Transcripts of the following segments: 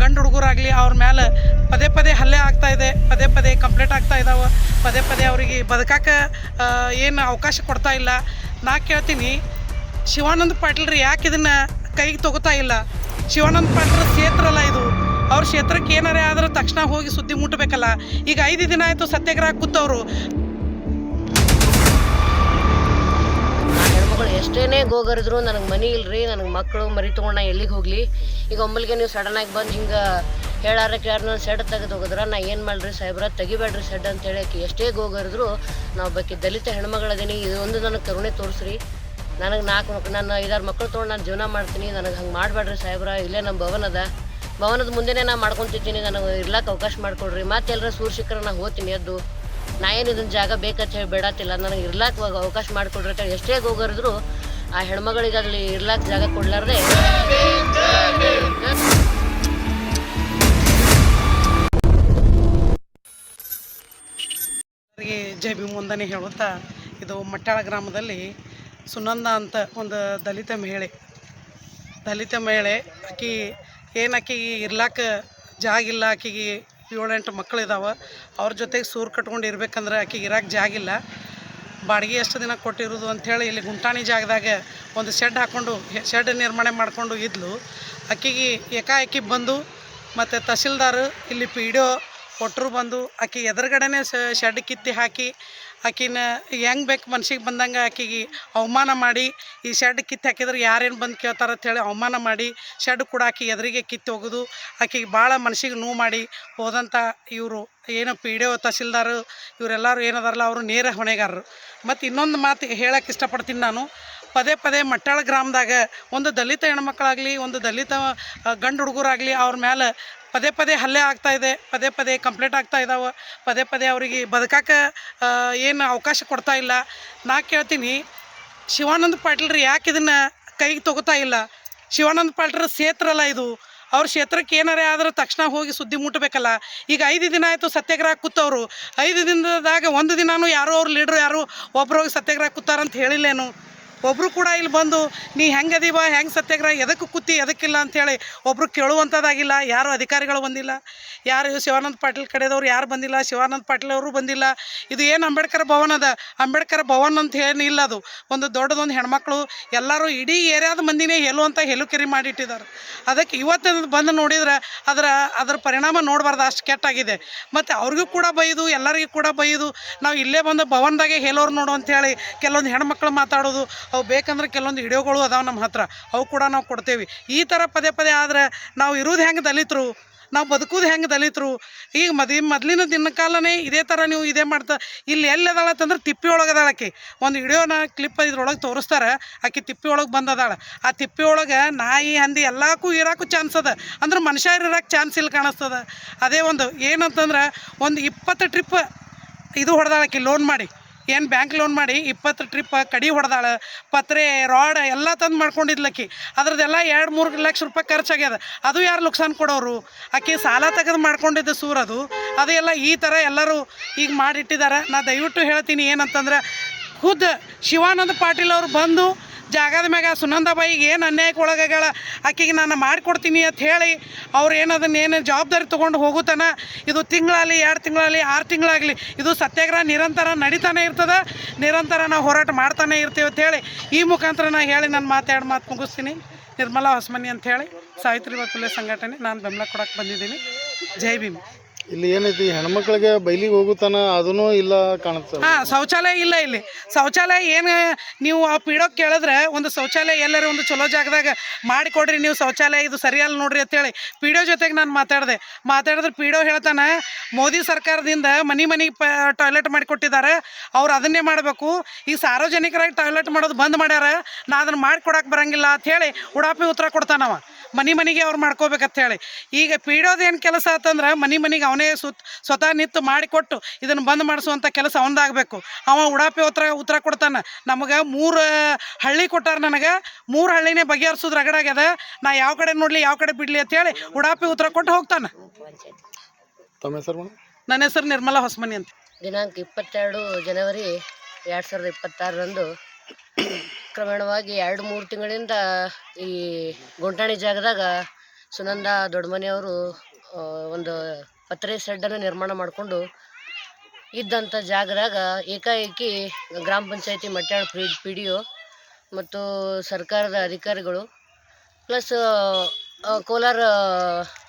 ಗಂಡು ಹುಡುಗರಾಗಲಿ, ಅವ್ರ ಮೇಲೆ ಪದೇ ಪದೇ ಹಲ್ಲೆ ಆಗ್ತಾ ಇದೆ, ಪದೇ ಪದೇ ಕಂಪ್ಲೇಂಟ್ ಆಗ್ತಾ ಇದ್ದಾವೆ ಪದೇ ಪದೇ ಅವರಿಗೆ ಬದುಕಕ್ಕೆ ಏನು ಅವಕಾಶ ಕೊಡ್ತಾ ಇಲ್ಲ. ನಾ ಕೇಳ್ತೀನಿ, ಶಿವಾನಂದ ಪಾಟೀಲ್ರಿ ಯಾಕೆ ಇದನ್ನು ಕೈಗೆ ತಗೋತಾ ಇಲ್ಲ? ಶಿವಾನಂದ ಪಾಟೀಲ್ ಕ್ಷೇತ್ರ ಅಲ್ಲ ಇದು. ಅವ್ರ ಕ್ಷೇತ್ರಕ್ಕೆ ಏನಾರೇ ಆದ್ರೆ ತಕ್ಷಣ ಹೋಗಿ ಸುದ್ದಿ ಮುಟ್ಟಬೇಕಲ್ಲ ಈಗ ಐದು ದಿನ ಆಯಿತು ಸತ್ಯಾಗ್ರಹ ಕೂತವರು. ಎಷ್ಟೇ ಎಷ್ಟೇನೇ ಗೋಗರಿದ್ರು, ನನಗೆ ಮನಿ ಇಲ್ರಿ, ನನಗೆ ಮಕ್ಕಳು ಮರಿ ತೊಗೊಂಡು ಎಲ್ಲಿಗೆ ಹೋಗ್ಲಿ? ಈಗ ಒಮ್ಮಲಿಗೆ ನೀವು ಸಡನ್ ಆಗಿ ಬಂದು ಹಿಂಗೆ ಹೇಳಾರ ಕೇಳಾರ ನಾನು ಸೆಡ್ ತೆಗೆದು ಹೋಗಿದ್ರ, ನಾ ಏನು ಮಾಡ್ರಿ ಸಾಹೇಬ್ರ? ತೆಗಿಬೇಡ್ರಿ ಸೆಡ್ ಅಂತ ಹೇಳಿ ಆಕಿ ಎಷ್ಟೇ ಗೋಗರಿದ್ರು, ನಾವು ಬಾಕಿ ದಲಿತ ಹೆಣ್ಮಗಳದೀನಿ, ಇದು ಒಂದು ನನಗೆ ಕರುಣೆ ತೋರಿಸ್ರಿ. ನನಗೆ ನಾಲ್ಕು ಮಕ್ಳು ನನ್ನ ಐದಾರು ಮಕ್ಕಳು ತೊಗೊಂಡು ನಾನು ಜೀವನ ಮಾಡ್ತೀನಿ, ನನಗೆ ಹಂಗೆ ಮಾಡಬೇಡ್ರಿ ಸಾಹೇಬ್ರ, ಇಲ್ಲೇ ನಮ್ಮ ಭವನ ಅದ. ಭವನದ ಮುಂದೆನೇ ನಾ ಮಾಡ್ಕೊತಿದ್ದೀನಿ, ನನಗೆ ಇರ್ಲಾಕ ಅವಕಾಶ ಮಾಡಿಕೊಡ್ರಿ. ಮತ್ತೆ ಎಲ್ಲರ ಸೂರ್ಶಿಖರ ನಾ ಹೋಗ್ತೀನಿ ಎದ್ದು. ನಾ ಏನು ಇದನ್ನ ಜಾಗ ಬೇಕಂತ ಹೇಳಿ ಬೇಡತ್ತಿಲ್ಲ ನನಗೆ ಇರ್ಲಾಕ ಅವಕಾಶ ಮಾಡಿಕೊಡ್ರಿ ಎಷ್ಟೇ ಹೋಗರಿದ್ರು ಆ ಹೆಣ್ಮಗಳಿಗೆ ಅಲ್ಲಿ ಇರ್ಲಾಕ ಜಾಗ ಕೊಡ್ಲಾರ್ದೆ. ಜೈ ಭೀಮ್ ವಂದನೆ ಹೇಳುತ್ತಾ, ಇದು ಮಟ್ಟಾಳ ಗ್ರಾಮದಲ್ಲಿ ಸುನಂದ ಅಂತ ಒಂದು ದಲಿತ ಮಹಿಳೆ. ದಲಿತ ಮಹಿಳೆ, ಆಕಿ, ಏನು ಆಕಿಗೆ ಇರ್ಲಾಕ ಜಾಗಿಲ್ಲ, ಆಕಿಗೆ ಏಳೆಂಟು ಮಕ್ಕಳಿದ್ದಾವೆ ಅವ್ರ ಜೊತೆಗೆ ಸೂರು ಕಟ್ಕೊಂಡು ಇರ್ಬೇಕಂದ್ರೆ ಆಕೆಗೆ ಇರಕ್ಕೆ ಜಾಗಿಲ್ಲ ಬಾಡಿಗೆ ಎಷ್ಟು ದಿನ ಕೊಟ್ಟಿರೋದು ಅಂಥೇಳಿ ಇಲ್ಲಿ ಗುಂಟಾಣಿ ಜಾಗದಾಗ ಒಂದು ಶೆಡ್ ಹಾಕ್ಕೊಂಡು ಶೆಡ್ ನಿರ್ಮಾಣ ಮಾಡಿಕೊಂಡು ಇದ್ಲು. ಆಕೆಗೆ ಏಕಾಏಕಿ ಬಂದು ಮತ್ತು ತಹಸೀಲ್ದಾರ್ ಇಲ್ಲಿ ಪಿ ಡಿ ಒ ಕೊಟ್ಟರು ಬಂದು, ಆಕೆ ಎದುರುಗಡೆನೇ ಶೆಡ್ ಕಿತ್ತಿ ಹಾಕಿ ಆಕಿನ ಹೆಂಗೆ ಬೇಕು ಮನ್ಸಿಗೆ ಬಂದಂಗೆ ಆಕಿಗೆ ಅವಮಾನ ಮಾಡಿ ಈ ಶೆಡ್ ಕಿತ್ತು ಹಾಕಿದ್ರೆ ಯಾರೇನು ಬಂದು ಕೇಳ್ತಾರೆ ಅಂತೇಳಿ ಅವಮಾನ ಮಾಡಿ ಶೆಡ್ ಕೂಡ ಆಕಿ ಎದುರಿಗೆ ಕಿತ್ತು ಹೋಗೋದು. ಆಕಿಗೆ ಭಾಳ ಮನ್ಸಿಗೆ ನೋವು ಮಾಡಿ ಹೋದಂಥ ಇವರು. ಏನು ಪಿ ಡಿ ಒ ತಹಸೀಲ್ದಾರು, ಇವರೆಲ್ಲರೂ ಏನದಾರಲ್ಲ ಅವರು ನೇರ ಹೊಣೆಗಾರರು. ಮತ್ತು ಇನ್ನೊಂದು ಮಾತು ಹೇಳಕ್ಕೆ ಇಷ್ಟಪಡ್ತೀನಿ ನಾನು. ಪದೇ ಪದೇ ಮಟ್ಟಾಳ ಗ್ರಾಮದಾಗ ಒಂದು ದಲಿತ ಹೆಣ್ಮಕ್ಳಾಗಲಿ, ಒಂದು ದಲಿತ ಗಂಡು ಹುಡುಗರಾಗಲಿ ಅವ್ರ ಮೇಲೆ ಪದೇ ಪದೇ ಹಲ್ಲೆ ಆಗ್ತಾ ಇದೆ, ಪದೇ ಪದೇ ಕಂಪ್ಲೇಂಟ್ ಆಗ್ತಾ ಇದ್ದಾವೆ ಪದೇ ಪದೇ ಅವರಿಗೆ ಬದುಕಕ್ಕೆ ಏನು ಅವಕಾಶ ಕೊಡ್ತಾ ಇಲ್ಲ. ನಾ ಕೇಳ್ತೀನಿ, ಶಿವಾನಂದ ಪಾಟೀಲ್ರು ಯಾಕೆ ಇದನ್ನು ಕೈಗೆ ತಗೋತಾ ಇಲ್ಲ? ಶಿವಾನಂದ ಪಾಟೀಲ್ರ ಕ್ಷೇತ್ರ ಅಲ್ಲ ಇದು. ಅವ್ರ ಕ್ಷೇತ್ರಕ್ಕೆ ಏನಾರೇ ಆದ್ರೆ ತಕ್ಷಣ ಹೋಗಿ ಸುದ್ದಿ ಮುಟ್ಟಬೇಕಲ್ಲ ಈಗ ಐದು ದಿನ ಆಯಿತು ಸತ್ಯಾಗ್ರಹ ಕೂತವರು. ಐದು ದಿನದಾಗ ಒಂದು ದಿನಾನು ಯಾರೋ ಅವ್ರ ಲೀಡ್ರು ಯಾರು ಒಬ್ರು ಹೋಗಿ ಸತ್ಯಾಗ್ರಹ ಕೂತಾರಂತ ಹೇಳಿಲ್ಲೇನು? ಒಬ್ಬರು ಕೂಡ ಇಲ್ಲಿ ಬಂದು, ನೀ ಹೆಂಗೆ ಅದೀವ ಹೆಂಗೆ ಸತ್ಯಾಗ್ರಹ ಎದಕ್ಕೆ ಕೂತಿ ಎದಕ್ಕಿಲ್ಲ? ಅಂಥೇಳಿ ಒಬ್ಬರು ಕೇಳುವಂಥದ್ದಾಗಿಲ್ಲ. ಯಾರು ಅಧಿಕಾರಿಗಳು ಬಂದಿಲ್ಲ. ಯಾರು ಶಿವಾನಂದ ಪಾಟೀಲ್ ಕಡೆದವ್ರು ಯಾರು ಬಂದಿಲ್ಲ. ಶಿವಾನಂದ ಪಾಟೀಲ್ ಅವರು ಬಂದಿಲ್ಲ. ಇದು ಏನು ಅಂಬೇಡ್ಕರ್ ಭವನ ಅದ? ಅಂಬೇಡ್ಕರ್ ಭವನ್ ಅಂತ ಏನಿಲ್ಲ ಅದು. ಒಂದು ದೊಡ್ಡದೊಂದು ಹೆಣ್ಮಕ್ಳು ಎಲ್ಲರೂ ಇಡೀ ಏರಿಯಾದ ಮಂದಿನೇ ಹೇಳುವಂಥ ಹೆಲುಕೆರಿ ಮಾಡಿಟ್ಟಿದ್ದಾರೆ. ಅದಕ್ಕೆ ಇವತ್ತು ಬಂದು ನೋಡಿದ್ರೆ ಅದರ ಅದರ ಪರಿಣಾಮ ನೋಡಬಾರ್ದು. ಅಷ್ಟು ಕೆಟ್ಟಾಗಿದೆ. ಮತ್ತು ಅವ್ರಿಗೂ ಕೂಡ ಬೈದು, ಎಲ್ಲರಿಗೂ ಕೂಡ ಬೈದು, ನಾವು ಇಲ್ಲೇ ಬಂದು ಭವನದಾಗೆ ಹೇಳೋರು ನೋಡು ಅಂಥೇಳಿ ಕೆಲವೊಂದು ಹೆಣ್ಮಕ್ಳು ಮಾತಾಡೋದು. ಅವು ಬೇಕಂದ್ರೆ ಕೆಲವೊಂದು ಹಿಡಿಯೋಗಳು ಅದಾವೆ ನಮ್ಮ ಹತ್ರ. ಅವು ಕೂಡ ನಾವು ಕೊಡ್ತೇವೆ. ಈ ಥರ ಪದೇ ಪದೇ ಆದ್ರೆ ನಾವು ಇರೋದು ಹೆಂಗೆ ದಲಿತರು? ನಾವು ಬದುಕೋದು ಹೆಂಗೆ ದಲಿತರು? ಈಗ ಮದ್ವೆ ಮೊದಲಿನ ದಿನ ಕಾಲನೇ ಇದೇ ಥರ ನೀವು ಇದೇ ಮಾಡ್ತಾ, ಇಲ್ಲಿ ಎಲ್ಲಿ ಅದಾಳ ಅಂತಂದ್ರೆ ತಿಪ್ಪಿ ಒಳಗೆ ಅದಾಳ ಆಕಿ. ಒಂದು ವಿಡಿಯೋನ ಕ್ಲಿಪ್ ಇದ್ರೊಳಗೆ ತೋರಿಸ್ತಾರೆ, ಆಕಿ ತಿಪ್ಪಿ ಒಳಗೆ ಬಂದದಾಳ. ಆ ತಿಪ್ಪಿ ಒಳಗೆ ನಾಯಿ, ಹಂದಿ ಎಲ್ಲಕ್ಕೂ ಇರೋಕ್ಕೂ ಚಾನ್ಸ್ ಅದ. ಅಂದ್ರೆ ಮನುಷ್ಯ ಇರೋಕ್ಕೆ ಚಾನ್ಸ್ ಇಲ್ಲಿ ಕಾಣಿಸ್ತದ. ಅದೇ ಒಂದು ಏನಂತಂದ್ರೆ ಒಂದು ಇಪ್ಪತ್ತು ಟ್ರಿಪ್ ಇದು ಹೊಡೆದಾಳಕಿ ಲೋನ್ ಮಾಡಿ. ಏನು ಬ್ಯಾಂಕ್ ಲೋನ್ ಮಾಡಿ ಇಪ್ಪತ್ತು ಟ್ರಿಪ್ ಕಡಿ ಹೊಡೆದಾಳ, ಪತ್ರೆ ರಾಡ್ ಎಲ್ಲ ತಂದು ಮಾಡ್ಕೊಂಡಿದ್ಲಕ್ಕಿ. ಅದ್ರದ್ದೆಲ್ಲ ಎರಡು ಮೂರು ಲಕ್ಷ ರೂಪಾಯಿ ಖರ್ಚಾಗ್ಯದ. ಅದು ಯಾರು ನುಕ್ಸಾನ್ ಕೊಡೋರು? ಆಕೆ ಸಾಲ ತೆಗೆದು ಮಾಡ್ಕೊಂಡಿದ್ದ ಅದು. ಎಲ್ಲ ಈ ಥರ ಎಲ್ಲರೂ ಈಗ ಮಾಡಿಟ್ಟಿದ್ದಾರೆ ನಾ ದಯವಿಟ್ಟು ಹೇಳ್ತೀನಿ ಏನಂತಂದ್ರೆ ಖುದ್ದು ಶಿವಾನಂದ ಪಾಟೀಲ್ ಅವರು ಬಂದು ಜಾಗದ ಮ್ಯಾಗ ಸುನಂದಾಬಾಯಿಗೆ ಏನು ಅನ್ಯಾಯಕ್ಕೆ ಒಳಗಾಗ್ಯಾಳ ಆಕೆಗೆ ನಾನು ಮಾಡಿಕೊಡ್ತೀನಿ ಅಂತ ಹೇಳಿ ಅವ್ರು ಏನು ಏನು ಜವಾಬ್ದಾರಿ ತೊಗೊಂಡು ಹೋಗುತ್ತಾನ? ಇದು ತಿಂಗಳಾಗಲಿ, ಎರಡು ತಿಂಗಳಾಗಲಿ, ಆರು ತಿಂಗಳಾಗಲಿ, ಇದು ಸತ್ಯಾಗ್ರಹ ನಿರಂತರ ನಡೀತಾನೆ ಇರ್ತದೆ, ನಿರಂತರ ನಾವು ಹೋರಾಟ ಮಾಡ್ತಾನೆ ಇರ್ತೀವಿ ಅಂತ ಹೇಳಿ ಈ ಮುಖಾಂತರ ನಾನು ಹೇಳಿ ನನ್ನ ಮಾತಾಡಿ ಮಾತು ಮುಗಿಸ್ತೀನಿ. ನಿರ್ಮಲಾ ಹೊಸಮನಿ ಅಂತ ಹೇಳಿ ಸಾವಿತ್ರಿಬಾಯಿ ಫುಲೆ ಸಂಘಟನೆ, ನಾನು ಬೆಂಬಲ ಕೊಡಕ್ಕೆ ಬಂದಿದ್ದೀನಿ. ಜೈ ಭೀಮ್. ಇಲ್ಲಿ ಏನೈತಿ? ಹೆಣ್ಮಕ್ಳಿಗೆ ಬೈಲಿಗೆ ಹೋಗುತ್ತಾನ ಅದೂ ಇಲ್ಲ ಕಾಣುತ್ತೆ. ಹಾ, ಶೌಚಾಲಯ ಇಲ್ಲ ಇಲ್ಲಿ. ಶೌಚಾಲಯ ಏನು ನೀವು ಆ ಪೀಡೋಕ್ ಕೇಳಿದ್ರೆ ಒಂದು ಶೌಚಾಲಯ ಎಲ್ಲರೂ ಒಂದು ಚಲೋ ಜಾಗದಾಗ ಮಾಡಿಕೊಡ್ರಿ, ನೀವು ಶೌಚಾಲಯ ಇದು ಸರಿಯಲ್ಲ ನೋಡ್ರಿ ಅಂತೇಳಿ ಪೀಡೋ ಜೊತೆಗೆ ನಾನು ಮಾತಾಡಿದೆ. ಮಾತಾಡಿದ್ರೆ ಪೀಡೋ ಹೇಳ್ತಾನೆ, ಮೋದಿ ಸರ್ಕಾರದಿಂದ ಮನೆ ಮನೆಗೆ ಪ ಟಾಯ್ಲೆಟ್ ಮಾಡಿಕೊಟ್ಟಿದ್ದಾರೆ ಅವ್ರು ಅದನ್ನೇ ಮಾಡಬೇಕು. ಈ ಸಾರ್ವಜನಿಕರಾಗಿ ಟಾಯ್ಲೆಟ್ ಮಾಡೋದು ಬಂದ್ ಮಾಡ್ಯಾರ, ನಾ ಅದನ್ನು ಮಾಡಿಕೊಡಕ್ಕೆ ಬರಂಗಿಲ್ಲ ಹೇಳಿ ಉಡಾಪಿ ಉತ್ತರ ಕೊಡ್ತಾನವ. ಮನೆ ಮನೆಗೆ ಅವ್ರು ಮಾಡ್ಕೋಬೇಕಂತ ಹೇಳಿ. ಈಗ ಪೀಡೋದು ಏನು ಕೆಲಸ ಆತಂದ್ರೆ ಮನೆ ಮನೆಗೆ ಅವನೇ ಸುತ್ ಸ್ವತಃ ನಿಂತು ಮಾಡಿಕೊಟ್ಟು ಇದನ್ನು ಬಂದ್ ಮಾಡಿಸುವಂಥ ಕೆಲಸ ಅವನದಾಗಬೇಕು ಅವ ಉಡಾಪಿ ಉತ್ತರ ಉತ್ತರ ಕೊಡ್ತಾನೆ ನಮಗೆ ಮೂರು ಹಳ್ಳಿ ಕೊಟ್ಟಾರ ನನಗೆ ಮೂರು ಹಳ್ಳಿನೇ ಬಗೆಹರಿಸೋದು ರಗಡಾಗ್ಯದ ನಾ ಯಾವ ಕಡೆ ನೋಡಲಿ ಯಾವ ಕಡೆ ಬಿಡಲಿ ಅಂತೇಳಿ ಉಡಾಪಿ ಉತ್ತರ ಕೊಟ್ಟು ಹೋಗ್ತಾನೆ. ತಮ್ಮ ಹೆಸರು ನನ್ನ ಹೆಸರು ನಿರ್ಮಲಾ ಹೊಸಮನಿ ಅಂತ. ದಿನಾಂಕ ಇಪ್ಪತ್ತೆರಡು ಜನವರಿ ಎರಡು ಸಾವಿರದ ಇಪ್ಪತ್ತಾರರಂದು ಕ್ರಮೇಣವಾಗಿ ಎರಡು ಮೂರು ತಿಂಗಳಿಂದ ಈ ಗುಂಟಾಣಿ ಜಾಗದಾಗ ಸುನಂದ ದೊಡ್ಡಮನೆಯವರು ಒಂದು ಪತ್ರೆ ಶೆಡ್ಡನ್ನು ನಿರ್ಮಾಣ ಮಾಡಿಕೊಂಡು ಇದ್ದಂಥ ಜಾಗದಾಗ ಏಕಾಏಕಿ ಗ್ರಾಮ ಪಂಚಾಯತಿ Matyal P P D O ಮತ್ತು ಸರ್ಕಾರದ ಅಧಿಕಾರಿಗಳು ಪ್ಲಸ್ ಕೋಲಾರ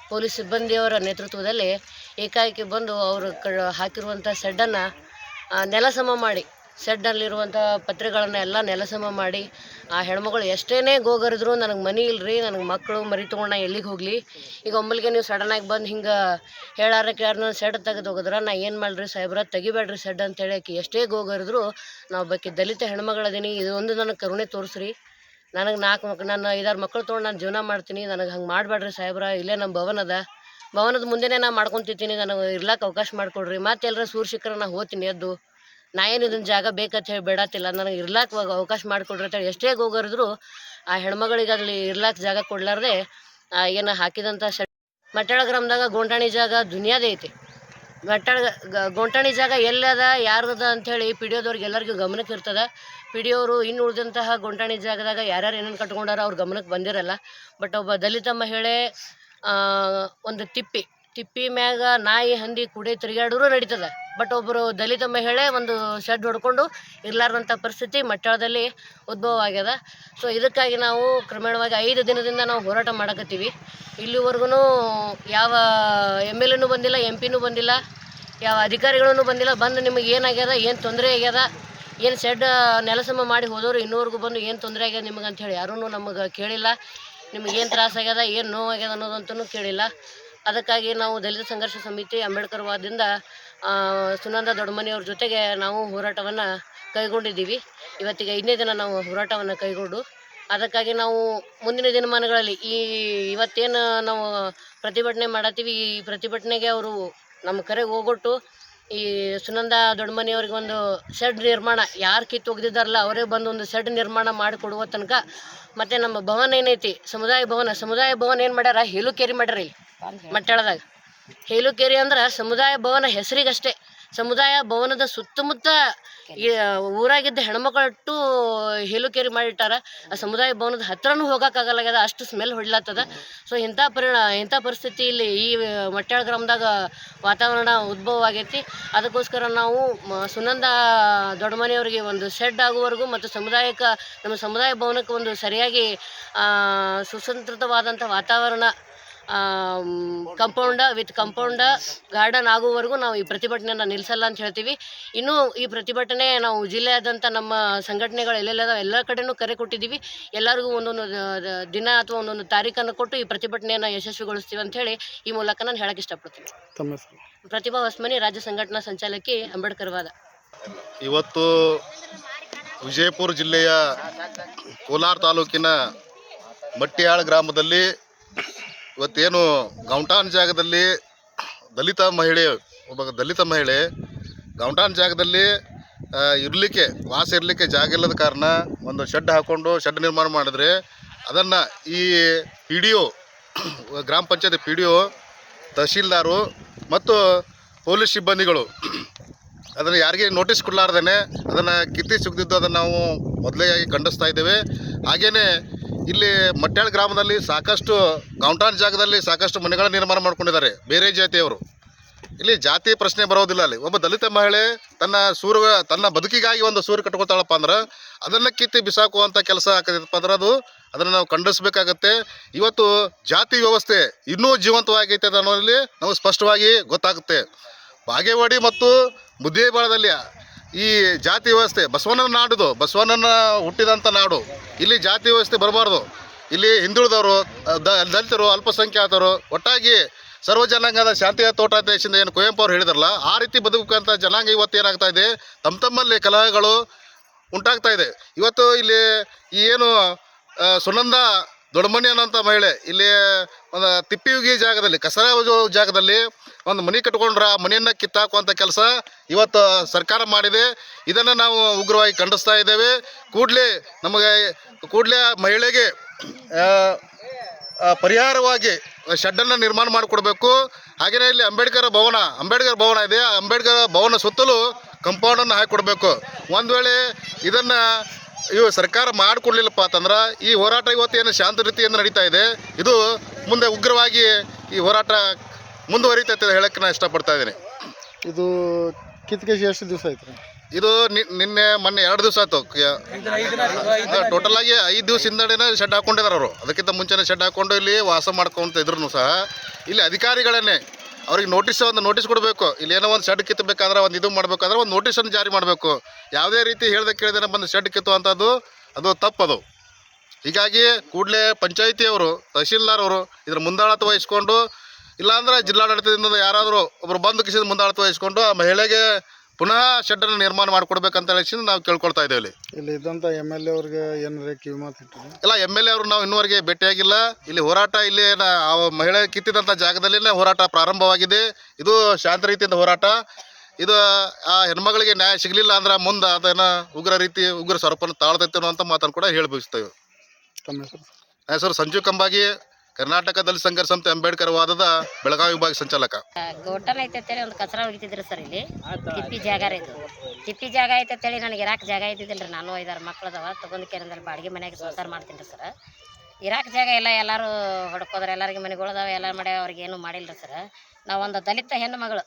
ಪೊಲೀಸ್ ಸಿಬ್ಬಂದಿಯವರ ನೇತೃತ್ವದಲ್ಲಿ ಏಕಾಏಕಿ ಬಂದು ಅವರು ಕ, ಹಾಕಿರುವಂಥ ಶೆಡ್ಡನ್ನು ನೆಲಸಮ ಮಾಡಿ ಶೆಡ್ಡಲ್ಲಿರುವಂಥ ಪತ್ರೆಗಳನ್ನು ಎಲ್ಲ ನೆಲಸಮ ಮಾಡಿ ಆ ಹೆಣ್ಮಗಳು ಎಷ್ಟೇ ಗೋಗರಿದ್ರು ನನಗೆ ಮನೆ ಇಲ್ರಿ, ನನಗೆ ಮಕ್ಕಳು ಮರಿ ತೊಗೊಂಡು ಎಲ್ಲಿಗೆ ಹೋಗಲಿ? ಈಗ ಒಮ್ಮಲಿಗೆ ನೀವು ಸಡನ್ನಾಗಿ ಬಂದು ಹಿಂಗೆ ಹೇಳಾರ ಕೇಳಾರ ಶೆಡ್ ತೆಗೆದು ಹೋಗಿದ್ರೆ, ನಾ ಏನು ಮಾಡ್ರಿ ಸಾಹೇಬ್ರ, ತೆಗಿಬೇಡ್ರಿ ಶೆಡ್ ಅಂತೇಳಿ ಆಕಿ ಎಷ್ಟೇ ಗೋಗರಿದ್ರು ನಾವು ಬಗ್ಗೆ ದಲಿತ ಹೆಣ್ಮಗಳದೀನಿ, ಇದು ಒಂದು ನನಗೆ ಕರುಣೆ ತೋರಿಸ್ರಿ. ನನಗೆ ನಾಲ್ಕು ಮಕ್ಳು ನಾನು ಐದಾರು ಮಕ್ಕಳು ತೊಗೊಂಡು ನಾನು ಜೀವನ ಮಾಡ್ತೀನಿ, ನನಗೆ ಹಂಗೆ ಮಾಡಬೇಡ್ರಿ ಸಾಹೇಬ್ರ, ಇಲ್ಲೇ ನಮ್ಮ ಭವನ ಅದ. ಭವನದ ಮುಂದೆನೇ ನಾ ಮಾಡ್ಕೊಂತಿದ್ದೀನಿ, ನನಗೆ ಇರ್ಲಾಕ ಅವಕಾಶ ಮಾಡಿಕೊಡ್ರಿ. ಮತ್ತೆ ಎಲ್ಲರ ಸೂರ್ ಸಿಕ್ಕರೆ ನಾ ಹೋಗ್ತೀನಿ ಎದ್ದು. ನಾ ಏನು ಇದನ್ನ ಜಾಗ ಬೇಕಂತ ಹೇಳಿ ಬೇಡತ್ತಿಲ್ಲ. ನನಗೆ ಇರ್ಲಾಕ ಅವಕಾಶ ಮಾಡಿಕೊಡ್ರಿ ಅಂತೇಳಿ ಎಷ್ಟೇ ಹೋಗೋರಿದ್ರು ಆ ಹೆಣ್ಮಗಳಿಗಾಗಲಿ ಇರ್ಲಾಕ ಜಾಗ ಕೊಡ್ಲಾರ್ದೆ ಏನು ಹಾಕಿದಂಥ ಶೆಡ್ ಮಟ್ಟಾಳ ಗ್ರಾಮದಾಗ ಗೋಂಟಾಣಿ ಜಾಗ ದುನಿಯಾದೇ ಐತಿ. ಮಟ್ಟಾಳ ಗೋಂಟಾಣಿ ಜಾಗ ಎಲ್ಲದ, ಯಾರ್ದದ ಅಂಥೇಳಿ ಪಿ ಡಿ ಒದವ್ರಿಗೆ ಎಲ್ಲರಿಗೂ ಗಮನಕ್ಕೆ ಇರ್ತದೆ. ಪಿ ಡಿ ಅವರು ಇನ್ನು ಉಳಿದಂತಹ ಗೋಂಟಾಣಿ ಜಾಗದಾಗ ಯಾರ್ಯಾರು ಏನೇನು ಕಟ್ಕೊಂಡಾರ ಅವ್ರ ಗಮನಕ್ಕೆ ಬಂದಿರಲ್ಲ. ಬಟ್ ಒಬ್ಬ ದಲಿತ ಮಹಿಳೆ ಒಂದು ತಿಪ್ಪಿ ತಿಪ್ಪಿ ಮ್ಯಾಗ ನಾಯಿ ಹಂದಿ ಕುಡಿ ತಿರುಗಾಡೋರು ನಡೀತದ. ಬಟ್ ಒಬ್ಬರು ದಲಿತ ಮಹಿಳೆ ಒಂದು ಶೆಡ್ ಹೊಡ್ಕೊಂಡು ಇರ್ಲಾರ್ದಂಥ ಪರಿಸ್ಥಿತಿ ಮಟ್ಟಳದಲ್ಲಿ ಉದ್ಭವ ಆಗ್ಯದ. ಸೊ ಇದಕ್ಕಾಗಿ ನಾವು ಕ್ರಮೇಣವಾಗಿ ಐದು ದಿನದಿಂದ ನಾವು ಹೋರಾಟ ಮಾಡಕತ್ತೀವಿ. ಇಲ್ಲಿವರೆಗೂ ಯಾವ ಎಂ ಎಲ್ ಎನೂ ಬಂದಿಲ್ಲ ಎಂ ಪಿನೂ ಬಂದಿಲ್ಲ ಯಾವ ಅಧಿಕಾರಿಗಳೂ ಬಂದಿಲ್ಲ. ಬಂದು ನಿಮಗೆ ಏನಾಗ್ಯದ ಏನು ತೊಂದರೆ ಆಗ್ಯದ ಏನು ಶೆಡ್ ನೆಲಸಮ ಮಾಡಿ ಹೋದವರು ಇನ್ನೂವರೆಗೂ ಬಂದು ಏನು ತೊಂದರೆ ಆಗ್ಯದ ನಿಮಗೆ ಅಂಥೇಳಿ ಯಾರೂ ನಮಗೆ ಕೇಳಿಲ್ಲ. ನಿಮಗೆ ಏನು ತ್ರಾಸ ಆಗ್ಯದ ಏನು ನೋವಾಗ್ಯದ ಅನ್ನೋದಂತೂ ಕೇಳಿಲ್ಲ. ಅದಕ್ಕಾಗಿ ನಾವು ದಲಿತ ಸಂಘರ್ಷ ಸಮಿತಿ ಅಂಬೇಡ್ಕರ್ ವಾದದಿಂದ ಆ, ಸುನಂದ ದೊಡ್ಡಮನೆಯವ್ರ ಜೊತೆಗೆ ನಾವು ಹೋರಾಟವನ್ನು ಕೈಗೊಂಡಿದ್ದೀವಿ. ಇವತ್ತಿಗೆ ಐದನೇ ದಿನ ನಾವು ಹೋರಾಟವನ್ನು ಕೈಗೊಂಡು ಅದಕ್ಕಾಗಿ ನಾವು ಮುಂದಿನ ದಿನಮಾನಗಳಲ್ಲಿ ಈ ಇವತ್ತೇನು ನಾವು ಪ್ರತಿಭಟನೆ ಮಾಡತ್ತೀವಿ ಈ ಪ್ರತಿಭಟನೆಗೆ ಅವರು ನಮ್ಮ ಕರೆಗೆ ಹೋಗೊಟ್ಟು ಈ ಸುನಂದ ದೊಡ್ಡಮನೆಯವ್ರಿಗೆ ಒಂದು ಶೆಡ್ ನಿರ್ಮಾಣ ಯಾರು ಕಿತ್ತು ಒಗ್ದಿದ್ದಾರಲ್ಲ ಅವರೇ ಬಂದು ಒಂದು ಶೆಡ್ ನಿರ್ಮಾಣ ಮಾಡಿಕೊಡುವ ತನಕ ಮತ್ತು ನಮ್ಮ ಭವನ ಏನೈತಿ ಸಮುದಾಯ ಭವನ ಸಮುದಾಯ ಭವನ ಏನು ಮಾಡ್ಯಾರ? ಹೇಲುಕೇರಿ ಮಾಡ್ಯಾರ ಇಲ್ಲಿ ಮಟ್ಟಾಳದಾಗ. ಹೇಲುಕೇರಿ ಅಂದ್ರೆ ಸಮುದಾಯ ಭವನ ಹೆಸರಿಗಷ್ಟೇ. ಸಮುದಾಯ ಭವನದ ಸುತ್ತಮುತ್ತ ಊರಾಗಿದ್ದ ಹೆಣ್ಮಕ್ಳಟ್ಟು ಹೇಲುಕೇರಿ ಮಾಡಿಟ್ಟಾರ. ಆ ಸಮುದಾಯ ಭವನದ ಹತ್ರನೂ ಹೋಗೋಕ್ಕಾಗಲ್ಲಾಗ್ಯದ ಅಷ್ಟು ಸ್ಮೆಲ್ ಹೊಡ್ಲತ್ತದ ಸೊ ಇಂಥ ಪರಿಣ ಇಂಥ ಪರಿಸ್ಥಿತಿ ಇಲ್ಲಿ ಈ ಮಟ್ಟಾಳ ಗ್ರಾಮದಾಗ ವಾತಾವರಣ ಉದ್ಭವ ಆಗೈತಿ. ಅದಕ್ಕೋಸ್ಕರ ನಾವು ಸುನಂದ ದೊಡ್ಡಮನೆಯವರಿಗೆ ಒಂದು ಶೆಡ್ ಆಗುವವರೆಗೂ ಮತ್ತು ಸಮುದಾಯಕ್ಕೆ ನಮ್ಮ ಸಮುದಾಯ ಭವನಕ್ಕೆ ಒಂದು ಸರಿಯಾಗಿ ಸುಸಂಸ್ಕೃತವಾದಂಥ ವಾತಾವರಣ ಕಂಪೌಂಡ ವಿತ್ ಕಂಪೌಂಡ ಗಾರ್ಡನ್ ಆಗುವವರೆಗೂ ನಾವು ಈ ಪ್ರತಿಭಟನೆಯನ್ನು ನಿಲ್ಲಿಸಲ್ಲ ಅಂತ ಹೇಳ್ತೀವಿ. ಇನ್ನೂ ಈ ಪ್ರತಿಭಟನೆ ನಾವು ಜಿಲ್ಲೆಯಾದಂಥ ನಮ್ಮ ಸಂಘಟನೆಗಳು ಎಲ್ಲೆಲ್ಲ ಎಲ್ಲ ಕಡೆನೂ ಕರೆ ಕೊಟ್ಟಿದ್ದೀವಿ. ಎಲ್ಲರಿಗೂ ಒಂದೊಂದು ದಿನ ಅಥವಾ ಒಂದೊಂದು ತಾರೀಕನ್ನು ಕೊಟ್ಟು ಈ ಪ್ರತಿಭಟನೆಯನ್ನು ಯಶಸ್ವಿಗೊಳಿಸ್ತೀವಿ ಅಂತ ಹೇಳಿ ಈ ಮೂಲಕ ನಾನು ಹೇಳಕ್ಕೆ ಇಷ್ಟಪಡ್ತೀನಿ. ಪ್ರತಿಭಾ ಹೊಸ್ಮನಿ ರಾಜ್ಯ ಸಂಘಟನಾ ಸಂಚಾಲಕಿ ಅಂಬೇಡ್ಕರ್ ವಾದ. ಇವತ್ತು ವಿಜಯಪುರ ಜಿಲ್ಲೆಯ ಕೋಲಾರ ತಾಲೂಕಿನ ಮಟ್ಟಿಯಾಳ ಗ್ರಾಮದಲ್ಲಿ ಇವತ್ತೇನು ಗೌಂಟಾನ್ ಜಾಗದಲ್ಲಿ ದಲಿತ ಮಹಿಳೆ, ಒಬ್ಬ ದಲಿತ ಮಹಿಳೆ ಗೌಂಟಾನ್ ಜಾಗದಲ್ಲಿ ಇರಲಿಕ್ಕೆ, ವಾಸ ಇರಲಿಕ್ಕೆ ಜಾಗ ಇಲ್ಲದ ಕಾರಣ ಒಂದು ಶೆಡ್ ಹಾಕ್ಕೊಂಡು ಶೆಡ್ ನಿರ್ಮಾಣ ಮಾಡಿದ್ರೆ ಅದನ್ನು ಈ ಪಿ ಡಿ ಒ ಗ್ರಾಮ panchayat P D O tahsildar ಮತ್ತು ಪೊಲೀಸ್ ಸಿಬ್ಬಂದಿಗಳು ಅದನ್ನು ಯಾರಿಗೆ ನೋಟಿಸ್ ಕೊಡಲಾರ್ದೇ ಅದನ್ನು ಕಿತ್ತಿ ಸುಗ್ದಿದ್ದು ಅದನ್ನು ನಾವು ಮೊದಲೇ ಖಂಡಿಸ್ತಾ ಇದ್ದೇವೆ. ಹಾಗೆಯೇ ಇಲ್ಲಿ ಮಟ್ಟಾಳ್ ಗ್ರಾಮದಲ್ಲಿ ಸಾಕಷ್ಟು ಗೌಂಟಾನ್ ಜಾಗದಲ್ಲಿ ಸಾಕಷ್ಟು ಮನೆಗಳ ನಿರ್ಮಾಣ ಮಾಡ್ಕೊಂಡಿದ್ದಾರೆ, ಬೇರೆ ಜಾತಿಯವರು. ಇಲ್ಲಿ ಜಾತಿ ಪ್ರಶ್ನೆ ಬರೋದಿಲ್ಲ ಅಲ್ಲಿ. ಒಬ್ಬ ದಲಿತ ಮಹಿಳೆ ತನ್ನ ಸೂರು, ತನ್ನ ಬದುಕಿಗಾಗಿ ಒಂದು ಸೂರು ಕಟ್ಕೊತಾಳಪ್ಪ ಅಂದ್ರೆ ಅದನ್ನು ಕಿತ್ತಿ ಬಿಸಾಕುವಂಥ ಕೆಲಸ ಆಗ್ತದಪ್ಪ ಅಂದ್ರೆ ಅದು ಅದನ್ನು ನಾವು ಖಂಡಿಸ್ಬೇಕಾಗತ್ತೆ. ಇವತ್ತು ಜಾತಿ ವ್ಯವಸ್ಥೆ ಇನ್ನೂ ಜೀವಂತವಾಗೈತೆ ಅನ್ನೋದ್ರಲ್ಲಿ ನಮಗೆ ಸ್ಪಷ್ಟವಾಗಿ ಗೊತ್ತಾಗುತ್ತೆ. ಬಾಗೇವಾಡಿ ಮತ್ತು ಮುದ್ದೇಬಾಳದಲ್ಲಿ ಈ ಜಾತಿ ವ್ಯವಸ್ಥೆ, ಬಸವಣ್ಣನ ನಾಡುದು, ಬಸವಣ್ಣನ ಹುಟ್ಟಿದಂಥ ನಾಡು. ಇಲ್ಲಿ ಜಾತಿ ವ್ಯವಸ್ಥೆ ಬರಬಾರ್ದು. ಇಲ್ಲಿ ಹಿಂದುಳಿದವರು ದಲಿತರು, ಅಲ್ಪಸಂಖ್ಯಾತರು, ಒಟ್ಟಾಗಿ ಸರ್ವ ಜನಾಂಗದ ಶಾಂತಿಯ ತೋಟ ದೇಶದಿಂದ ಏನು ಕುವೆಂಪು ಅವರು ಹೇಳಿದ್ರಲ್ಲ, ಆ ರೀತಿ ಬದುಕುವಂಥ ಜನಾಂಗ ಇವತ್ತು ಏನಾಗ್ತಾ ಇದೆ? ತಮ್ಮ ತಮ್ಮಲ್ಲಿ ಕಲಹಗಳು ಉಂಟಾಗ್ತಾ ಇದೆ. ಇವತ್ತು ಇಲ್ಲಿ ಏನು ಸುನಂದ ದೊಡ್ಡಮನಿ ಅನ್ನೋಂಥ ಮಹಿಳೆ, ಇಲ್ಲಿ ಒಂದು ತಿಪ್ಪಿಯುಗಿ ಜಾಗದಲ್ಲಿ, ಕಸರ ಜಾಗದಲ್ಲಿ ಒಂದು ಮನೆ ಕಟ್ಕೊಂಡ್ರೆ ಆ ಮನೆಯನ್ನು ಕಿತ್ತಾಕುವಂಥ ಕೆಲಸ ಇವತ್ತು ಸರ್ಕಾರ ಮಾಡಿದೆ. ಇದನ್ನು ನಾವು ಉಗ್ರವಾಗಿ ಖಂಡಿಸ್ತಾ ಇದ್ದೇವೆ. ಕೂಡಲೇ ನಮಗೆ, ಕೂಡಲೇ ಮಹಿಳೆಗೆ ಪರಿಹಾರವಾಗಿ ಶೆಡ್ಡನ್ನು ನಿರ್ಮಾಣ ಮಾಡಿಕೊಡ್ಬೇಕು. ಹಾಗೆಯೇ ಇಲ್ಲಿ ಅಂಬೇಡ್ಕರ್ ಭವನ ಅಂಬೇಡ್ಕರ್ ಭವನ ಇದೆ. ಅಂಬೇಡ್ಕರ್ ಭವನ ಸುತ್ತಲೂ ಕಂಪೌಂಡನ್ನು ಹಾಕಿಕೊಡ್ಬೇಕು. ಒಂದು ವೇಳೆ ಇದನ್ನು ಇವು ಸರ್ಕಾರ ಮಾಡಿಕೊಡ್ಲಿಲ್ಲಪ್ಪ ಅಂತಂದ್ರೆ ಈ ಹೋರಾಟ ಇವತ್ತು ಏನು ಶಾಂತ ರೀತಿಯಿಂದ ನಡೀತಾ ಇದೆ. ಇದು ಮುಂದೆ ಉಗ್ರವಾಗಿ ಈ ಹೋರಾಟ ಮುಂದುವರಿತೈತೆ ಹೇಳಕ್ಕೆ ನಾನು ಇಷ್ಟಪಡ್ತಾ ಇದ್ದೀನಿ. ಇದು ಕಿತ್ಕೇಶಿ ಎಷ್ಟು ದಿವಸ ಆಯ್ತು? ಇದು ನಿನ್ನೆ ಮೊನ್ನೆ ಎರಡು ದಿವಸ ಆಯ್ತು. ಟೋಟಲ್ ಆಗಿ ಐದು ದಿವಸ ಹಿಂದೆನೇ ಶೆಡ್ ಹಾಕೊಂಡಿದ್ದಾರೆ ಅವರು. ಅದಕ್ಕಿಂತ ಮುಂಚೆನೇ ಶೆಡ್ ಹಾಕೊಂಡು ಇಲ್ಲಿ ವಾಸ ಮಾಡ್ಕೊಂತ ಇದ್ರು ಸಹ. ಇಲ್ಲಿ ಅಧಿಕಾರಿಗಳನ್ನೇ ಅವ್ರಿಗೆ ನೋಟಿಸ್ ಒಂದು ನೋಟಿಸ್ ಕೊಡಬೇಕು. ಇಲ್ಲಿ ಏನೋ ಒಂದು ಶೆಡ್ ಕಿತ್ತಬೇಕಾದ್ರೆ ಒಂದು ಇದು ಮಾಡಬೇಕಾದ್ರೆ, ಒಂದು ನೋಟಿಸನ್ನು ಜಾರಿ ಮಾಡಬೇಕು. ಯಾವುದೇ ರೀತಿ ಹೇಳ್ದೆ ಕೇಳ್ದೇನೆ ಬಂದು ಶೆಡ್ ಕಿತ್ತು ಅಂಥದ್ದು ಅದು ತಪ್ಪದು. ಹೀಗಾಗಿ ಕೂಡಲೇ ಪಂಚಾಯಿತಿಯವರು ತಹಶೀಲ್ದಾರ್ ಅವರು ಇದ್ರ ಮುಂದಾಳತ್ವ ವಹಿಸ್ಕೊಂಡು, ಇಲ್ಲಾಂದ್ರೆ ಜಿಲ್ಲಾಡಳಿತದಿಂದ ಯಾರಾದರೂ ಒಬ್ಬರು ಬಂದು ಕಿಸಿದ ಮುಂದಾಳತ್ವ ವಹಿಸ್ಕೊಂಡು ಆ ಮಹಿಳೆಗೆ ಪುನಃ ಶೆಡ್ಡನ್ನು ನಿರ್ಮಾಣ ಮಾಡಿಕೊಡ್ಬೇಕಂತ ಹೇಳಿ ನಾವು ಕೇಳ್ಕೊಳ್ತಾ ಇದ್ದೇವೆ ಇಲ್ಲಿ. ಇದ್ದಂಥ ಎಂ ಎಲ್ ಎ ಅವ್ರಿಗೆ ಏನಾರ ಕಿವಿ ಮಾತು ಇಲ್ಲ ಎಂ ಎಲ್ ಎ ಅವರು ನಾವು ಇನ್ನುವರೆಗೆ ಭೇಟಿಯಾಗಿಲ್ಲ. ಇಲ್ಲಿ ಹೋರಾಟ ಇಲ್ಲಿ ಮಹಿಳೆ ಕಿತ್ತಿದಂಥ ಜಾಗದಲ್ಲಿನೇ ಹೋರಾಟ ಪ್ರಾರಂಭವಾಗಿದೆ. ಇದು ಶಾಂತ ರೀತಿಯಿಂದ ಹೋರಾಟ. ಇದು ಆ ಹೆಣ್ಮಗಳಿಗೆ ನ್ಯಾಯ ಸಿಗಲಿಲ್ಲ ಅಂದ್ರೆ ಮುಂದೆ ಅದನ್ನ ಉಗ್ರ ರೀತಿ ಉಗ್ರ ಸ್ವರೂಪನ ತಾಳ್ತೈತೆ ಅನ್ನೋ ಮಾತನ್ನು ಕೂಡ ಹೇಳಿ ಬಯಸ್ತೇವೆ. ನನ್ನ ಹೆಸರು ಸಂಜೀವ್ ಕಂಬಾಗಿ. ಕರ್ನಾಟಕ ದಲಿತ ಸಂಘರ್ಷ ಸಂಸ್ಥೆ ಅಂಬೇಡ್ಕರ್ ವಾದದ ಬೆಳಗಾವಿ ವಿಭಾಗ ಸಂಚಾಲಕ. ಗೋಟಲ್ ಐತೆ ಅಂತೇಳಿ ಒಂದು ಕಸರ ಒಗಿತಿದ್ರು ಸರ್ ಇಲ್ಲಿ. ತಿಪ್ಪಿ ಜಾಗ ರೀ ಇದು. ತಿಪ್ಪಿ ಜಾಗ ಐತೆ ಅಂತೇಳಿ ನನಗೆ ಇರಾಕ್ ಜಾಗ ಇದ್ದಿದ್ದಿಲ್ಲ ರೀ. ನಾನು ಐದಾರು ಮಕ್ಕಳದವ ಅದಾವ ತಗೊಂಡು ಕೇರಂದ್ರೆ ಬಾಡಿಗೆ ಮನೆಗೆ ಸಂಸಾರ ಮಾಡ್ತೀನಿ ರೀ ಸರ್. ಇರಾಕ್ ಜಾಗ ಎಲ್ಲ ಎಲ್ಲರೂ ಹೊಡ್ಕೋದ್ರೆ ಎಲ್ಲರಿಗೆ ಮನೆಗಳದಾವೆ ಎಲ್ಲ ಮಾಡಿ ಅವ್ರಿಗೆ ಏನೂ ಮಾಡಿಲ್ಲ ರೀ ಸರ್. ನಾವು ಒಂದು ದಲಿತ ಹೆಣ್ಣು ಮಗಳು.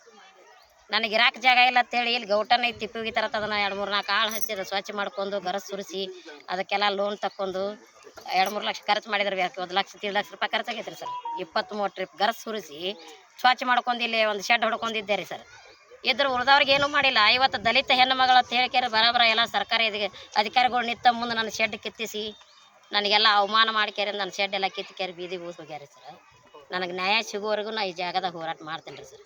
ನನಗೆ ಇರಾಕ್ ಜಾಗ ಇಲ್ಲ ಅಂತೇಳಿ ಇಲ್ಲಿ ಗೌಟನ್ ಐತಿ ತಿಪ್ಪಿ ತರತ್ತದನ್ನ ಅದನ್ನ ಎರಡು ಮೂರು ನಾಲ್ಕು ಆಳು ಹಚ್ಚಿದ. ಸ್ವಚ್ಛ ಮಾಡ್ಕೊಂಡು ಗರಸ್ ಸುರಿಸಿ ಅದಕ್ಕೆಲ್ಲ ಲೋನ್ ತಕ್ಕೊಂಡು ಎರಡು ಮೂರು ಲಕ್ಷ ಖರ್ಚು ಮಾಡಿದ್ರೆ ಒಂದು ಲಕ್ಷ ತೀರ್ ಲಕ್ಷ ರೂಪಾಯಿ ಖರ್ಚಾಗೈತೆ ರೀ ಸರ್. ಇಪ್ಪತ್ತು ಮೂವತ್ತು ಟ್ರಿಪ್ ಗರಸ್ ಸುರಿಸಿ ಸ್ವಚ್ಛ ಮಾಡ್ಕೊಂಡು ಇಲ್ಲಿ ಒಂದು ಶೆಡ್ ಹೊಡ್ಕೊಂಡಿದ್ದೆ ರೀ ಸರ್. ಇದ್ರ ಉಳಿದವ್ರಿಗೆ ಏನೂ ಮಾಡಿಲ್ಲ. ಐವತ್ತು ದಲಿತ ಹೆಣ್ಣು ಮಗಳ ಅಂತ ಹೇಳಿಕೆರೆ ಬರೋಬರ ಎಲ್ಲ ಸರ್ಕಾರಿ ಇದಕ್ಕೆ ಅಧಿಕಾರಿಗಳು ನಿತ್ತ ಮುಂದೆ ನನ್ನ ಶೆಡ್ ಕಿತ್ತಿಸಿ ನನಗೆಲ್ಲ ಅವಮಾನ ಮಾಡ್ಕ್ಯಾರ ನನ್ನ ಶೆಡ್ ಎಲ್ಲ ಕಿತ್ತಿಕ್ಯಾರ ಬೀದಿ ಊಸ್ ಹೋಗ್ಯಾರ ಸರ್. ನನಗೆ ನ್ಯಾಯ ಸಿಗುವವರೆಗೂ ನಾ ಈ ಜಾಗದಾಗ ಹೋರಾಟ ಮಾಡ್ತೀನಿ ರೀ ಸರ್.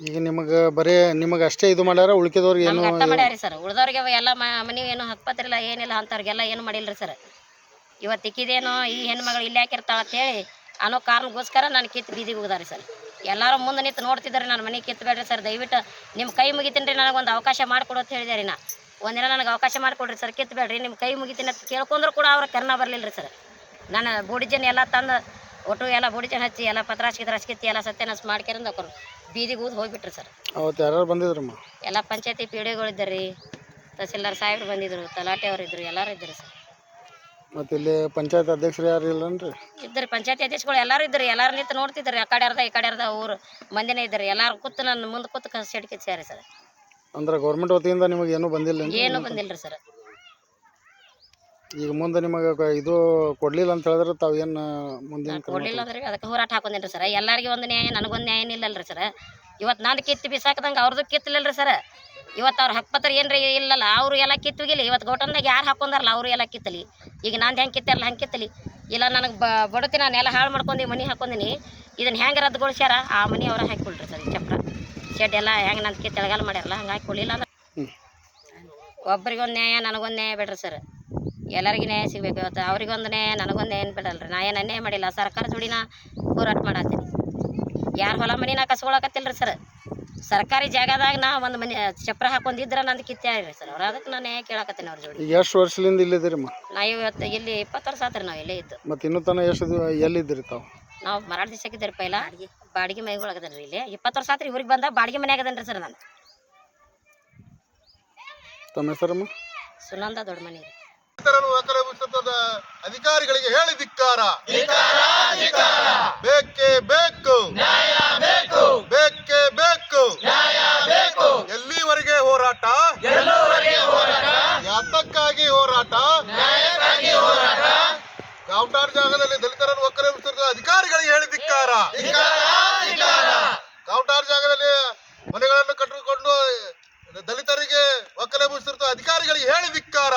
ಈಗ ನಿಮಗೆ ಬರೀ ನಿಮಗೆ ಅಷ್ಟೇ ಇದು ಮಾಡ್ಯಾರ ಉಳ್ಕಿದವ್ರಿಗೆ ಏನು ಮಾಡ್ಯಾರಿ ಸರ್. ಉಳ್ದವ್ರಿಗೆ ಎಲ್ಲ ಮನೆ ಏನು ಹಕ್ಪತ್ರಿಲ್ಲ ಏನಿಲ್ಲ ಅಂತವ್ರಿಗೆಲ್ಲ ಏನು ಮಾಡಿಲ್ಲ ರೀ ಸರ್. ಇವತ್ತು ಇಕ್ಕಿದೇನೋ ಈ ಹೆಣ್ಮಗಳು ಇಲ್ಲಿ ಅಂತ ಅಂತೇಳಿ ಅನ್ನೋ ಕಾರಣಕ್ಕೋಸ್ಕರ ನಾನು ಕಿತ್ತು ಬೀದಿಗೆ ಹೋಗ್ದಾರಿ ಸರ್. ಎಲ್ಲರೂ ಮುಂದೆ ನಿಂತು ನೋಡ್ತಿದ್ದಾರೆ ನಾನು ಮನೆ ಕಿತ್ತಬೇಡ್ರಿ ಸರ್. ದಯವಿಟ್ಟು ನಿಮ್ಮ ಕೈ ಮುಗಿತೀನಿ ರೀ ನನಗೊಂದು ಅವಕಾಶ ಮಾಡಿಕೊಡು ಅಂತ ಹೇಳಿದೆ ರೀ ನಾ. ಒಂದಿನ ನನಗೆ ಅವಕಾಶ ಮಾಡಿಕೊಡ್ರಿ ಸರ್ ಕಿತ್ತಬೇಡ್ರಿ ನಿಮ್ಮ ಕೈ ಮುಗಿತೀನಿ ಅಂತ ಕೇಳ್ಕೊಂಡ್ರು ಕೂಡ ಅವ್ರ ಕರ್ನ ಬರಲಿಲ್ಲ ರೀ ಸರ್. ನಾನು ಬೂಡಿಜನ್ ಎಲ್ಲ ತಂದು ಒಟ್ಟು ಎಲ್ಲ ಬುಡಿಜನ್ ಹಚ್ಚಿ ಎಲ್ಲ ಪತ್ರಾಶ್ ಗಿತ್ರಾಶ್ ಕಿತ್ತಿ ಎಲ್ಲ ಸತ್ಯನಸ್ ಮಾಡ್ಕೊಂಡು ಅವ್ರು. ಬೀದಿಗೆ ಊದು ಹೋಗ್ಬಿಟ್ರಿ ಸರ್. ಅವತ್ತು ಯಾರು ಬಂದಿದ್ರಮ್ಮ? ಎಲ್ಲ ಪಂಚಾಯತಿ ಪಿ ಡಿಗಳಿದ್ದಾರೆ ರೀ. ತಹಸೀಲ್ದಾರ್ ಸಾಹೇಬ್ರು ಬಂದಿದ್ರು ತಲಾಟೆ ಅವ್ರು ಇದ್ದರು ಎಲ್ಲರೂ ಇದ್ದರು ಸರ್. ಮತ್ತು ಇಲ್ಲಿ ಪಂಚಾಯತ್ ಅಧ್ಯಕ್ಷರು ಯಾರು ಇಲ್ಲನ್ರಿ? ಇದ್ರಿ ಪಂಚಾಯತಿ ಅಧ್ಯಕ್ಷಗಳು ಎಲ್ಲರೂ ಇದ್ರಿ ಎಲ್ಲರೂ ನಿಂತು ನೋಡ್ತಿದ್ರಿ ಆ ಕಡೆ ಅರ್ಧ ಈ ಕಡೆ ಅರ್ಧ ಊರು ಮಂದಿನೇ ಇದ್ರಿ ಎಲ್ಲರೂ ಕೂತು ನನ್ನ ಮುಂದೆ ಕೂತು ಕಸ ಸಿಡ್ಕಿಚ್ಚಾರಿ ಸರ್ ಅಂದ್ರೆ ಗೌರ್ಮೆಂಟ್ ವತಿಯಿಂದ ನಿಮಗೆ ಏನೂ ಬಂದಿಲ್ಲ ಏನೂ ಬಂದಿಲ್ಲ ರೀ ಸರ್. ಈಗ ಮುಂದೆ ನಿಮಗೆ ಕ- ಇದು ಕೊಡ್ಲಿಲ್ಲ ಅಂತ ಹೇಳಿದ್ರೆ ತಾವು ಏನು ಮುಂದಿನ ಕ್ರಮ ಕೊಡ್ಲಿಲ್ಲ ಅಂದ್ರೆ ಅದಕ್ಕೆ ಹೋರಾಟ ಹಾಕೊಂಡಿನ್ರಿ ಸರ್. ಎಲ್ಲರಿಗೆ ಒಂದು ನ್ಯಾಯ ನನಗೊಂದು ನ್ಯಾಯ ಇಲ್ಲಲ್ರಿ ಸರ್. ಇವತ್ತು ನಾನು ಕಿತ್ತು ಬಿಸಾಕದಂಗೆ ಅವ್ರದ್ದು ಕಿತ್ತಲಿಲ್ಲ ರೀ ಸರ್. ಇವತ್ತು ಅವ್ರು ಹಕ್ಪತ್ರ ಏನ್ರಿ ಇಲ್ಲಲ್ಲ ಅವರು ಎಲ್ಲ ಕಿತ್ತುಗಿಲ್ಲ ಇವತ್ತು ಗೌಟನ್ದಾಗ ಯಾರು ಹಾಕೊಂಡಾರಲ್ಲ ಅವರು ಎಲ್ಲ ಕಿತ್ತಲಿ. ಈಗ ನಾನು ಹೆಂಗೆ ಕಿತ್ತಲ್ಲ ಹಂಗೆ ಕಿತ್ತಲಿ? ಇಲ್ಲ ನನಗೆ ಬ ಬಡತಿ ನಾನು ಎಲ್ಲ ಹಾಳು ಮಾಡ್ಕೊಂಡು ಮನೆ ಹಾಕೊಂಡಿನಿ ಇದನ್ನು ಹೆಂಗೆ ರದ್ದುಗೊಳಿಸ್ಯಾರ? ಆ ಮನೆ ಅವ್ರ ಹಾಕಿಕೊಳ್ರಿ ಸರ್ ಚಪ್ಪರ ಚಪ್ರ. ಶೆಡ್ ಎಲ್ಲ ಹೆಂಗೆ ನನ್ನ ಕಿತ್ತು ತೆಳಗಾಲ ಮಾಡ್ಯಾರಲ್ಲ ಹಂಗೆ ಹಾಕಿಕೊಳ್ಳಿಲ್ಲ ಅಂದ್ರೆ. ಒಬ್ರಿಗೊಂದು ನ್ಯಾಯ ನನಗೊಂದು ನ್ಯಾಯ ಬಿಡ್ರಿ ಸರ್. ಎಲ್ಲರಿಗೂ ನ್ಯಾಯ ಸಿಗಬೇಕು. ಇವತ್ತು ಅವ್ರಿಗೊಂದು ನ್ಯಾಯ ನನಗೊಂದು ನ್ಯಾಯ ಬಿಡಲ್ರಿ. ನಾ ಏನು ಅನ್ಯಾಯ ಮಾಡಿಲ್ಲ. ಸರ್ಕಾರ ಜೋಡಿನ ಹೋರಾಟ ಮಾಡತ್ತೀನಿ. ಯಾರು ಹೊಲ ಮನೆ ನಾ ಕಸ್ಕೊಳಕತ್ತಿಲ್ಲ ರೀ ಸರ್. ಸರ್ಕಾರಿ ಜಾಗದಾಗ ನಾ ಒಂದು ಮನೆ ಚಪ್ರ ಹಾಕೊಂಡಿದ್ರೆ ನಂದು ಕಿತ್ತಾರಿ ಸರ್. ಅವ್ರ ಅದಕ್ಕೆ ನಾನು ನ್ಯಾಯ ಕೇಳಕತ್ತೀನಿ ಅವ್ರ ಜೋಡಿ. ಈಗ ಎಷ್ಟು ವರ್ಷದಿಂದ ಇಲ್ಲಿದ್ದೀರಮ್ಮ ನಾ ಇವತ್ತು ಇಲ್ಲಿ ಇಪ್ಪತ್ತು ವರ್ಷ ಆತ್ರಿ ನಾವು ಇಲ್ಲೇ ಇದ್ದು. ಮತ್ತು ಇನ್ನೂ ತನಕ ಎಷ್ಟು ದಿವ ಎಲ್ಲಿದ್ದೀರಿ ತಾವು? ನಾವು ಮರಾಠ ದಿವಸಕ್ಕಿದ್ದೀರಿ ಪೈಲ. ಬಾಡಿಗೆ ಮನೆಗೊಳಗದನ್ರಿ ಇಲ್ಲಿ. ಇಪ್ಪತ್ತು ವರ್ಷ ಆತ್ರಿ ಊರಿಗೆ ಬಂದ ಬಾಡಿಗೆ ಮನೆ ಆಗದನ್ರಿ ಸರ್ ನಾನು ತಮ್ಮ ಹೆಸರಮ್ಮ? ಸುನಂದ ದೊಡ್ಡ ಮನೆ ರೀ ರೈತರನ್ನು ಅಕಲವಿಸುತ್ತದ ಅಧಿಕಾರಿಗಳಿಗೆ ಹೇಳಿ ಧಿಕ್ಕಾರ. ಬೇಕೇ ಬೇಕು. ಬೇಕೇ. ಬೇಕು ಎಲ್ಲಿವರೆಗೆ ಹೋರಾಟ? ಯಾತಕ್ಕಾಗಿ ಹೋರಾಟ? ಕಾಮಟಾರ್ ಜಾಗದಲ್ಲಿ ದಲಿತರನ್ನು ಒಕ್ಕಲವಿಸುತ್ತಿರುವ ಅಧಿಕಾರಿಗಳಿಗೆ ಹೇಳಿ ಧಿಕ್ಕಾರ. ಕಾಮಟಾರ್ ಜಾಗದಲ್ಲಿ ಮನೆಗಳನ್ನು ಕಟ್ಟಿಕೊಂಡು ದಲಿತರಿಗೆ ಒಕ್ಕಲೆಬಿಸುತ್ತಿರುವ ಅಧಿಕಾರಿಗಳಿಗೆ ಹೇಳಿ ಧಿಕ್ಕಾರ.